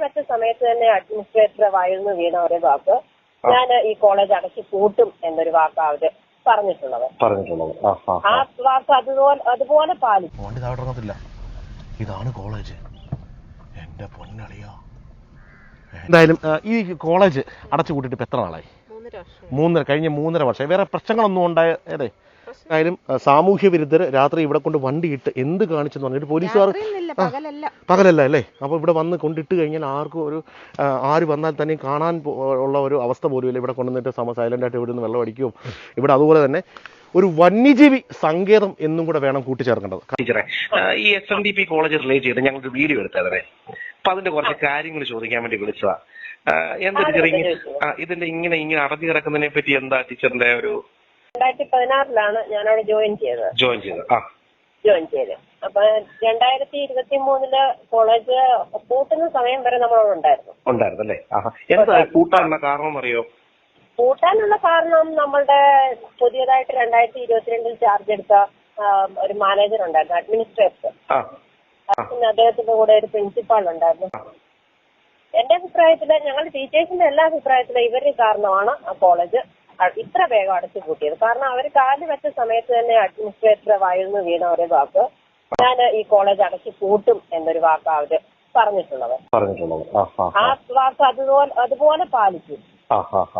വെച്ച സമയത്ത് തന്നെ അഡ്മിനിസ്ട്രേറ്റർ വായിരുന്നു വീണ ഒരു വാക്ക്. ഞാൻ ഈ കോളേജ് അടച്ചു പൂട്ടും എന്നൊരു വാക്ക് അവർ പറഞ്ഞിട്ടുള്ളത്. പറഞ്ഞിട്ടുള്ളത്. ആ ആ ആ. വാക്ക് അതുപോലെ അതുപോലെ ഇറങ്ങത്തില്ല ഇതാണ് കോളേജ്. എന്റെ പൊന്നളിയോ. എന്തായാലും ഈ കോളേജ് അടച്ചു കൂട്ടിട്ട് ഇപ്പൊ എത്ര നാളായി? മൂന്നര കഴിഞ്ഞ മൂന്നര വർഷം. വേറെ പ്രശ്നങ്ങളൊന്നും ഉണ്ടായ അതെ എന്തായാലും ആ, സാമൂഹ്യ വിരുദ്ധർ രാത്രി ഇവിടെ കൊണ്ട് വണ്ടിയിട്ട് എന്ത് കാണിച്ചെന്ന് പറഞ്ഞിട്ട് പോലീസുകാർ പകലല്ല. അല്ലേ? അപ്പോൾ ഇവിടെ വന്ന് കൊണ്ടിട്ട് കഴിഞ്ഞാൽ ആർക്കും ഒരു ആര് വന്നാൽ തന്നെ കാണാൻ ഉള്ള ഒരു അവസ്ഥ പോലും ഇല്ല ഇവിടെ കൊണ്ടുവന്നിട്ട് സമ സൈലന്റ് ആയിട്ട് ഇവിടെ നിന്ന് വെള്ളം അടിക്കും. ഇവിടെ അതുപോലെ തന്നെ ഒരു വന്യജീവി സങ്കേതം എന്നും കൂടെ വേണം കൂട്ടിച്ചേർക്കേണ്ടത്. ടീച്ചറെ ഈ S N D P college relate ചെയ്ത് ഞങ്ങൾക്ക് വീഡിയോ എടുത്തതേ അപ്പൊ അതിന്റെ കുറച്ച് കാര്യങ്ങൾ ചോദിക്കാൻ വേണ്ടി വിളിച്ചതാ. എന്താ ടീച്ചർ ഇങ്ങനെ ഇതിന്റെ ഇങ്ങനെ ഇങ്ങനെ അടഞ്ഞു കിടക്കുന്നതിനെ പറ്റി എന്താ ടീച്ചറിന്റെ ഒരു രണ്ടായിരത്തി പതിനാറിലാണ് ഞാൻ അവിടെ ജോയിൻ ചെയ്തത്. ജോയിൻ ചെയ്തത്. ആ. ജോയിൻ ചെയ്തത്. അപ്പൊ രണ്ടായിരത്തി ഇരുപത്തി മൂന്നിൽ കോളേജ് പൂട്ടുന്ന സമയം വരെ നമ്മൾ ഉണ്ടായിരുന്നു. ഉണ്ടായിരുന്നു അല്ലേ? എന്താ കൂട്ടാനുള്ള കാരണം അറിയോ? കൂട്ടാനുള്ള കാരണം നമ്മളുടെ പുതിയതായിട്ട് രണ്ടായിരത്തി ഇരുപത്തിരണ്ടിൽ ചാർജ് എടുത്ത ഒരു മാനേജർ ഉണ്ടായിരുന്നു അഡ്മിനിസ്ട്രേറ്റർ പിന്നെ അദ്ദേഹത്തിന്റെ കൂടെ ഒരു പ്രിൻസിപ്പാൾ ഉണ്ടായിരുന്നു. എന്റെ അഭിപ്രായത്തിൽ ഞങ്ങളുടെ ടീച്ചേഴ്സിന്റെ എല്ലാ അഭിപ്രായത്തിലും ഇവരുടെ കാരണമാണ് ആ കോളേജ് ഇത്ര വേഗം അടച്ചു പൂട്ടിയത്. കാരണം അവർ കാൽ വെച്ച സമയത്ത് തന്നെ അഡ്മിനിസ്ട്രേറ്റർ വായുന്ന് വീണ ഒരു വാക്ക് ഞാൻ ഈ കോളേജ് അടച്ചു പൂട്ടും എന്നൊരു വാക്ക് അവർ പറഞ്ഞിട്ടുള്ളത്. പറഞ്ഞിട്ടുള്ളത്. ആ വാക്ക് അതുപോലെ അതുപോലെ പാലിച്ചു.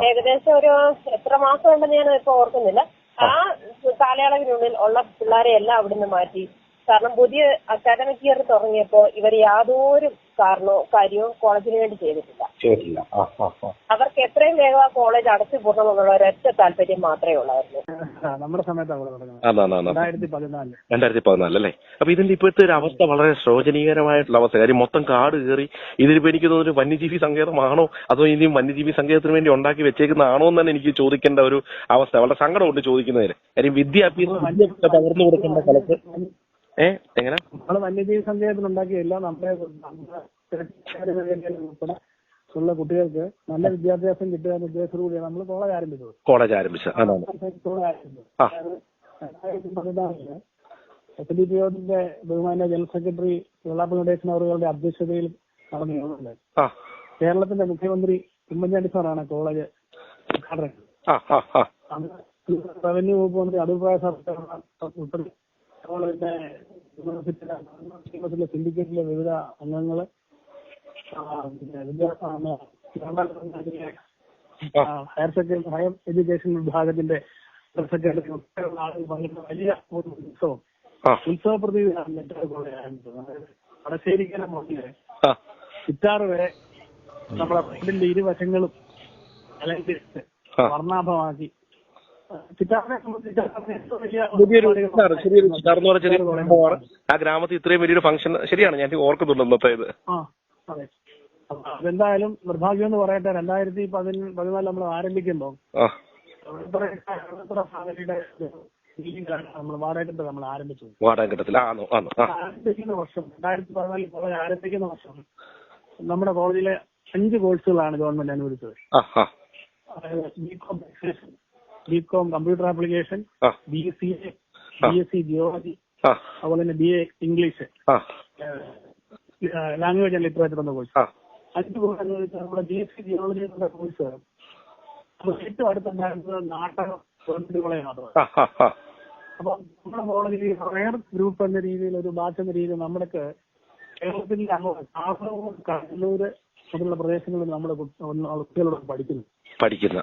ഏകദേശം ഒരു എത്ര മാസം ഉണ്ടെന്ന് ഞാൻ ഇപ്പൊ ഓർക്കുന്നില്ല. ആ. കാലയളവിനുള്ളിൽ ഉള്ള പിള്ളേരെ എല്ലാം അവിടുന്ന് മാറ്റി. കാരണം പുതിയ അക്കാദമിക് ഇയർ തുടങ്ങിയപ്പോ ഇവർ യാതൊരു കാരണവും കാര്യവും കോളേജിന് വേണ്ടി ചെയ്തിട്ടില്ല. അവർക്ക് എത്രയും വേഗം ആ കോളേജ് അടച്ചു പൂട്ടണമെന്നുള്ള ഒരൊറ്റ താല്പര്യം മാത്രമേ ഉള്ളായിരുന്നു. നമ്മുടെ രണ്ടായിരത്തി പതിനാല് അല്ലേ? അപ്പൊ ഇതിന്റെ ഇപ്പോഴത്തെ ഒരു അവസ്ഥ വളരെ ശോചനീയകരമായിട്ടുള്ള അവസ്ഥ. കാര്യം മൊത്തം കാട് കയറി ഇതിലിപ്പോ എനിക്ക് തോന്നുന്നു ഒരു വന്യജീവി സങ്കേതമാണോ? അതോ ഇനിയും വന്യജീവി സങ്കേതത്തിന് വേണ്ടി ഉണ്ടാക്കി വെച്ചേക്കുന്നതാണോ എന്ന് തന്നെ എനിക്ക് ചോദിക്കേണ്ട ഒരു അവസ്ഥ. വളരെ സങ്കടമുണ്ട് ചോദിക്കുന്നതിന്. കാര്യം വിദ്യാഭ്യാസം വിദ്യ പകർന്നു കൊടുക്കേണ്ട സ്ഥലത്ത് ഏ? എങ്ങനെ? നമ്മൾ വന്യജീവി സങ്കേതത്തിൽ ഉണ്ടാക്കിയല്ല നമ്മുടെ നമ്മുടെ ഉൾപ്പെടെ ഉള്ള കുട്ടികൾക്ക് നല്ല വിദ്യാഭ്യാസം കിട്ടുക എന്ന ഉദ്ദേശത്തോടുകൂടിയാണ് നമ്മൾ കോളേജ് ആരംഭിച്ചത്. കോളേജ് ആരംഭിച്ചത്. പതിനാലിൽ എസ് ഡി പി യോഗത്തിന്റെ ബഹുമാന ജനറൽ സെക്രട്ടറി വെള്ളാപ്പള്ളി നടേശൻ അവരുടെ അധ്യക്ഷതയിൽ നടന്ന യോഗമുണ്ട് കേരളത്തിന്റെ മുഖ്യമന്ത്രി ഉമ്മൻചാണ്ടി സാറാണ് കോളേജ് ഉദ്ഘാടനം റവന്യൂ വകുപ്പ് മന്ത്രി അടൂർ സാർ ഉൾപ്പെടെ കോളേജിന്റെ യൂണിവേഴ്സിറ്റിയിലെ യൂണിവേഴ്സിറ്റിയിലെ സിൻഡിക്കേറ്റിലെ വിവിധ അംഗങ്ങൾ പിന്നെ വിദ്യാഭ്യാസ. ഹയർ സെക്കൻഡറി ഹയർ എഡ്യൂക്കേഷൻ വിഭാഗത്തിന്റെ സെക്രട്ടറി ഉൾപ്പെടെയുള്ള ആളുകൾ പങ്കെടുത്ത വലിയ ഒരു ഉത്സവം. ഉത്സവ കോളേജ് ആരംഭിച്ചത് അതായത് വടശ്ശേരിക്കര മുതൽ ചിറ്റാറ് വരെ നമ്മുടെ റോഡിന്റെ ഇരുവശങ്ങളും അലങ്കരിച്ച് വർണാഭമാക്കി പറഞ്ഞ ചെറിയൊരു സംഭവമാണ് ആ ഗ്രാമത്തിൽ ഇത്രയും വലിയൊരു ഫംഗ്ഷൻ ശരിയാണ് ഞാൻ ഓർക്കുന്നുണ്ട് ഇന്നത്തെ ഇത് എന്തായാലും നിർഭാഗ്യം എന്ന് പറയട്ടെ രണ്ടായിരത്തി പതിന പതിനാല് നമ്മൾ ആരംഭിക്കുമ്പോൾ നമ്മൾ വാടകത്തിൽ നമ്മൾ ആരംഭിച്ചത് വാടകത്തിൽ ആരംഭിക്കുന്ന വർഷം രണ്ടായിരത്തി പതിനാലിൽ കോളേജ് ആരംഭിക്കുന്ന വർഷം നമ്മുടെ കോളേജിലെ അഞ്ച് കോഴ്സുകളാണ് ഗവൺമെന്റ് അനുവദിച്ചത്. BCom BCom computer application B S C B S C geology അതുപോലെ തന്നെ B A English language and literature എന്ന കോഴ്സ് അഞ്ച് കോഴ്സ് നമ്മുടെ ബി എസ് സി ജിയോളജി എന്ന കോഴ്സ് ഏറ്റവും അടുത്തുണ്ടായിരുന്നത് നാട്ടകം ഗവൺമെന്റ് കോളേജ് മാത്രമാണ് അപ്പൊ നമ്മുടെ കോളേജിൽ റയർ ഗ്രൂപ്പ് എന്ന രീതിയിൽ ഒരു ബാച്ച് എന്ന രീതിയിൽ നമ്മുടെ കേരളത്തിൽ അങ്ങോട്ട് കാസർഗോഡ് കണ്ണൂര് മുതലുള്ള പ്രദേശങ്ങളിൽ നമ്മുടെ കുട്ടികളോട് പഠിക്കുന്നു. പഠിക്കുന്ന.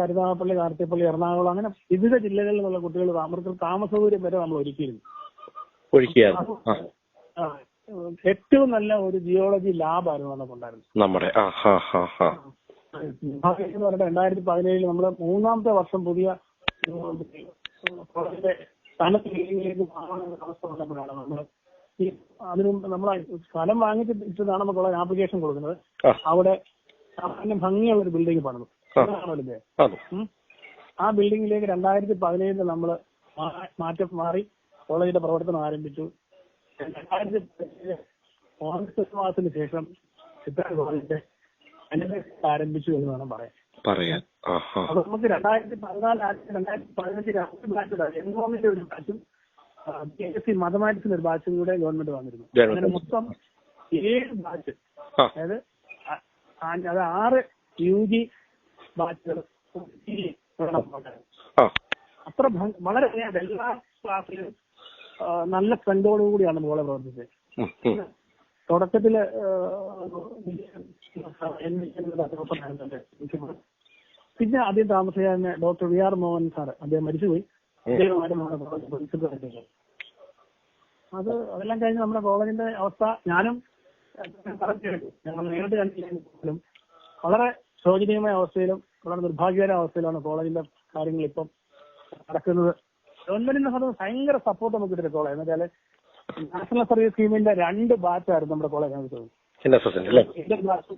കരുനാഗപ്പള്ളി കാർത്തിപ്പള്ളി എറണാകുളം അങ്ങനെ വിവിധ ജില്ലകളിൽ നിന്നുള്ള കുട്ടികൾ അവർക്ക് താമസ സൗകര്യം വരെ നമ്മൾ ഒരുക്കിയിരുന്നു. ഏറ്റവും നല്ല ഒരു ജിയോളജി ലാബായിരുന്നു നമുക്കുണ്ടായിരുന്നത് നമ്മുടെ എന്ന് പറഞ്ഞാൽ രണ്ടായിരത്തി പതിനേഴിൽ നമ്മൾ മൂന്നാമത്തെ വർഷം പുതിയ സ്ഥാനത്ത് ബിൽഡിംഗിലേക്ക് മാറാനുള്ള അവസ്ഥ വന്നപ്പോഴാണ് നമ്മൾ ഈ അതിനു മുമ്പ് നമ്മൾ സ്ഥലം വാങ്ങിച്ചിട്ടാണ് നമുക്കുള്ള ആപ്ലിക്കേഷൻ കൊടുക്കുന്നത്. അവിടെ ഭംഗിയുള്ള ഒരു ബിൽഡിംഗ് പണിതു. ഇത്. ആ ബിൽഡിംഗിലേക്ക് രണ്ടായിരത്തി പതിനേഴിൽ നമ്മൾ മാറ്റം മാറി കോളേജിന്റെ പ്രവർത്തനം ആരംഭിച്ചു. രണ്ടായിരത്തി പതിനേഴ് ഓഗസ്റ്റ് മാസത്തിന് ശേഷം ചിത്ര കോളേജിന്റെ അനുബന്ധ ആരംഭിച്ചു എന്ന് വേണം പറയാൻ. പറയാൻ. അപ്പൊ നമുക്ക് രണ്ടായിരത്തി പതിനാല് രണ്ടായിരത്തി പതിനഞ്ച് രണ്ട് ബാച്ചുണ്ട് എൻകോമിന്റെ ഒരു ബാച്ചും പി എസ് സി മതമാറ്റത്തിന് ഒരു ബാച്ചും കൂടെ ഗവൺമെന്റ് വന്നിരുന്നു. അങ്ങനെ മൊത്തം ഏഴ് ബാച്ച്. അതായത് അത് ആറ് യു ജി ബാച്ചുകൾ അത്ര വളരെ എല്ലാ ക്ലാസ്സിലും നല്ല നല്ല കൂടിയാണ് മോളെ പ്രവർത്തിച്ചത്. തുടക്കത്തിൽ പിന്നെ ആദ്യം താമസിക്കാൻ doctor V R Mohan sir അദ്ദേഹം മരിച്ചുപോയി. അത് അതെല്ലാം കഴിഞ്ഞ് നമ്മുടെ കോളേജിന്റെ അവസ്ഥ ഞാനും. ഞങ്ങൾ നേരിട്ട് കണ്ടില്ലെങ്കിലും വളരെ ശോചനീയമായ അവസ്ഥയിലും വളരെ നിർഭാഗ്യകര അവസ്ഥയിലാണ് കോളേജിന്റെ കാര്യങ്ങൾ ഇപ്പം നടക്കുന്നത്. ഗവൺമെന്റിന്റെ ഭാഗത്ത് ഭയങ്കര സപ്പോർട്ട് നമുക്ക് കിട്ടിയ കോളേജ്. എന്ന് വെച്ചാൽ നാഷണൽ സർവീസ് സ്കീമിന്റെ രണ്ട് ബാച്ചായിരുന്നു നമ്മുടെ കോളേജ് ഇന്ത്യൻ ബാച്ച്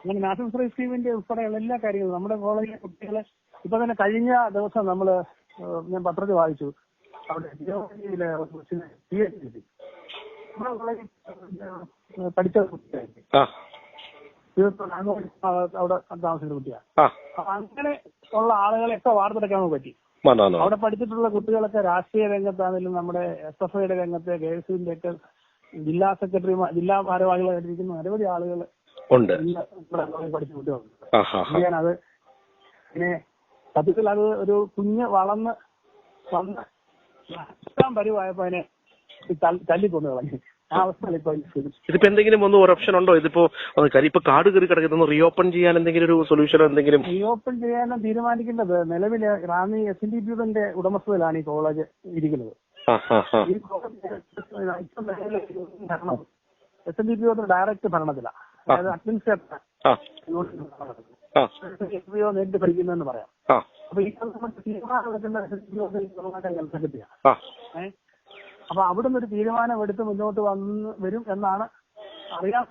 അങ്ങനെ നാഷണൽ സർവീസ് സ്കീമിന്റെ ഉൾപ്പെടെയുള്ള എല്ലാ കാര്യങ്ങളും നമ്മുടെ കോളേജിലെ കുട്ടികളെ ഇപ്പൊ തന്നെ കഴിഞ്ഞ ദിവസം നമ്മൾ ഞാൻ പത്രത്തിൽ വായിച്ചു. അവിടെ ജിയോളജിയിലെ പി എച്ച് പഠിച്ച കുട്ടിയായിരുന്നു അവിടെ താമസിക്കുന്ന കുട്ടിയാണ് അങ്ങനെ ഉള്ള ആളുകളെയൊക്കെ വാർത്തെടുക്കാൻ നമുക്ക് പറ്റി. അവിടെ പഠിച്ചിട്ടുള്ള കുട്ടികളൊക്കെ രാഷ്ട്രീയ രംഗത്താണെങ്കിലും നമ്മുടെ എസ് എഫ് ഐയുടെ രംഗത്ത് കെ എസ് യുവിന്റെ ഒക്കെ ജില്ലാ സെക്രട്ടറിമാർ ജില്ലാ ഭാരവാഹികളായിട്ടിരിക്കുന്ന നിരവധി ആളുകൾ പഠിച്ച കുട്ടികളുണ്ട്. ഞാനത് പിന്നെ സത്യത്തിൽ അത് ഒരു കുഞ്ഞ് വളർന്ന് വന്ന് പരിവായപ്പോ പരുവായപ്പോ അതിനെ തല്ലിക്കൊണ്ടു കളഞ്ഞു. ഇതിപ്പോ എന്തെങ്കിലും ഒന്ന് ഒരു ഓപ്ഷൻ ഉണ്ടോ? ഇതിപ്പോ ഇപ്പൊ കാട് കയറി കിടക്കുന്ന റീഓപ്പൺ ചെയ്യാൻ എന്തെങ്കിലും ഒരു സൊല്യൂഷനോ എന്തെങ്കിലും? റീഓപ്പൺ ചെയ്യാനാണ് തീരുമാനിക്കേണ്ടത് നിലവിലെ റാന്നി എസ് എൻ ഡി പിയുടെ ഉടമസ്ഥതയിലാണ് ഈ കോളേജ് ഇരിക്കുന്നത്. ഈ കോളേജ് എസ് എൻ ഡി പിയുടെ ഡയറക്റ്റ് ഭരണത്തിലാണ് അതായത് അഡ്മിനിസ്ട്രേറ്റർ നേരിട്ട് പഠിക്കുന്നതെന്ന് പറയാം. അപ്പൊ ഈ തീരുമാനം എടുക്കുന്ന എസ് എൻ ഡി പി സെക്രട്ടറിയാണ് ആ. ഏഹ് അപ്പൊ അവിടെ ഒരു തീരുമാനം എടുത്ത് മുന്നോട്ട് വന്ന് വരും എന്നാണ് അറിയാൻ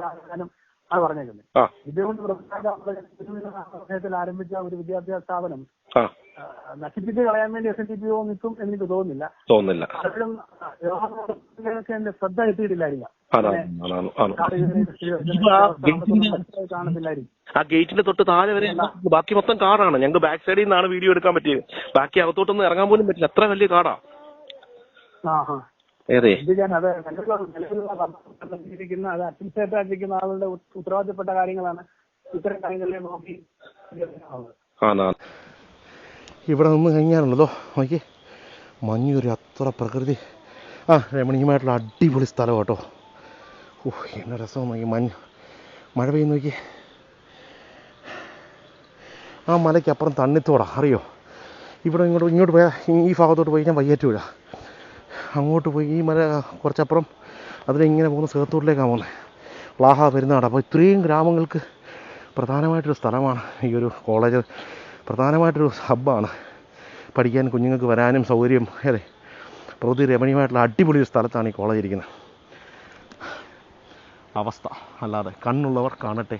പ്രവർത്തനം അത് പറഞ്ഞേക്കുന്നത് ഇതുകൊണ്ട് പ്രവർത്തനത്തിൽ ആരംഭിച്ച ഒരു വിദ്യാഭ്യാസ സ്ഥാപനം. നശിപ്പിച്ച് കളയാൻ വേണ്ടി എസ് എൻ ഡി പി ഒ നിൽക്കും എന്ന് എനിക്ക് തോന്നുന്നില്ല. തോന്നുന്നില്ല. അതിലും എന്റെ ശ്രദ്ധ എത്തിയിട്ടില്ലായിരിക്കാം. ആ ഗേറ്റിന്റെ തൊട്ട് താഴെ വരെ ബാക്കി മൊത്തം കാടാണ്. ഞങ്ങൾക്ക് ബാക്ക് സൈഡിൽ നിന്നാണ് വീഡിയോ എടുക്കാൻ പറ്റിയത്. ബാക്കി അകത്തോട്ടൊന്നും ഇറങ്ങാൻ പോലും പറ്റില്ല. അത്ര വലിയ കാടാ. ഞാൻ അത് നിലവിലുള്ള അത് അഡ്മിനിസ്ട്രേറ്റർ ആയിരിക്കുന്ന ആളുടെ ഉത്ത- ഉത്തരവാദിത്തപ്പെട്ട കാര്യങ്ങളാണ് ഇത്തരം കാര്യങ്ങളിലെ നോക്കി ഇവിടെ നിന്ന് കഴിഞ്ഞാലുണ്ടല്ലോ നോക്കി. മഞ്ഞൊരു അത്ര പ്രകൃതി. ആ രമണീയമായിട്ടുള്ള അടിപൊളി സ്ഥലം കേട്ടോ. ഓ എന്നെ രസം നോക്കി. മഞ്ഞ്. മഴ പെയ്യുന്ന നോക്കി. ആ മലയ്ക്കപ്പുറം തണ്ണിത്തോടാ. അറിയോ? ഇവിടെ ഇങ്ങോട്ട് ഇങ്ങോട്ട് പോയാൽ ഈ ഭാഗത്തോട്ട് പോയി ഞാൻ വയ്യേറ്റ് വീഴാം അങ്ങോട്ട് പോയി ഈ മല കുറച്ചപ്പുറം അതിലിങ്ങനെ പോകുന്ന സേത്തൂരിലേക്കാണ് പോകുന്നത് പ്ലാഹ പെരുന്നാട്. അപ്പോൾ ഇത്രയും ഗ്രാമങ്ങൾക്ക് പ്രധാനമായിട്ടൊരു സ്ഥലമാണ് ഈ ഒരു കോളേജ്. പ്രധാനമായിട്ടൊരു ഹബ്ബാണ് പഠിക്കാൻ കുഞ്ഞുങ്ങൾക്ക് വരാനും സൗകര്യം അതെ പ്രകൃതി രമണീയമായിട്ടുള്ള അടിപൊളി ഒരു സ്ഥലത്താണ് ഈ കോളേജ് ഇരിക്കുന്നത്. അവസ്ഥ. അല്ലാതെ കണ്ണുള്ളവർ കാണട്ടെ.